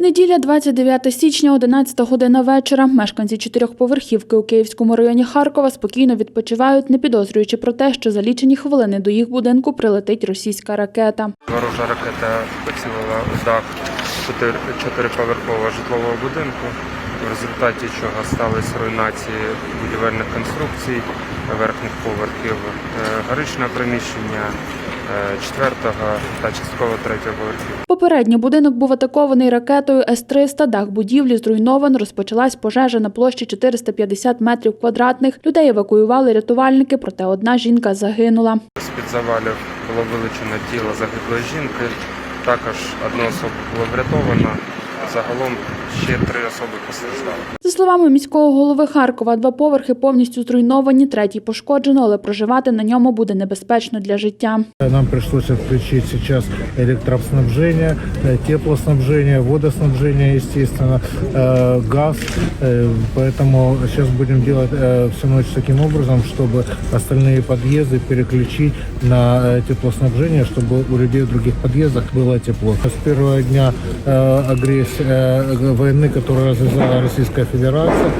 Неділя, 29 січня, 11 година вечора. Мешканці чотирьохповерхівки у Київському районі Харкова спокійно відпочивають, не підозрюючи про те, що за лічені хвилини до їх будинку прилетить російська ракета. Ворожа ракета поцілила у дах чотир- чотириповерхового житлового будинку, в результаті чого сталися руйнації будівельних конструкцій верхніх поверхів, е, горичне приміщення четвертого та частково третього поверхів. Попередньо будинок був атакований ракетою С-300, дах будівлі зруйновано, розпочалась пожежа на площі 450 метрів квадратних. Людей евакуювали рятувальники, проте одна жінка загинула. З-під завалів було вилучено тіло загиблої жінки. Також одну особу було врятовано. Загалом ще три особи постраждали. За словами міського голови Харкова, два поверхи повністю зруйновані, третій пошкоджено, але проживати на ньому буде небезпечно для життя. Нам пришлось отключить сейчас электроснабжение, э, теплоснабжение, водоснабжение, естественно, э, газ. Э, Поэтому сейчас будем делать э, всю ночь таким образом, чтобы остальные подъезды переключить на э, теплоснабжение, чтобы у людей в других подъездах было тепло. С первого дня э, агрессии э, войны, которую развязала Российская Федерация,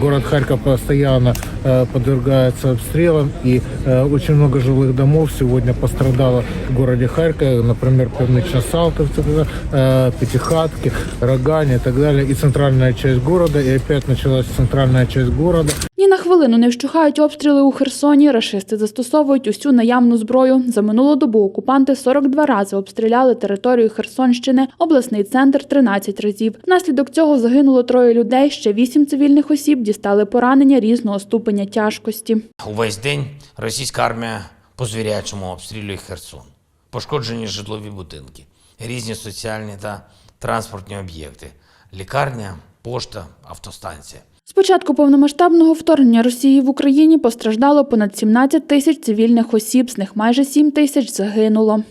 город Харьков постоянно э, подвергается обстрелам, и э, очень много жилых домов сегодня пострадало в городе Харькове, например, Пермично-Салтовцы, э, Пятихатки, Рогане и так далее, и центральная часть города, и опять началась центральная часть города. Ні на хвилину не вщухають обстріли у Херсоні. Рашисти застосовують усю наявну зброю. За минулу добу окупанти 42 рази обстріляли територію Херсонщини, обласний центр 13 разів. Внаслідок цього загинуло троє людей. Ще вісім цивільних осіб дістали поранення різного ступеня тяжкості. Увесь день російська армія по звірячому обстрілює Херсон. Пошкоджені житлові будинки, різні соціальні та транспортні об'єкти, лікарня, пошта, автостанція. З початку повномасштабного вторгнення Росії в Україні постраждало понад 17 тисяч цивільних осіб, з них майже 7 тисяч загинуло.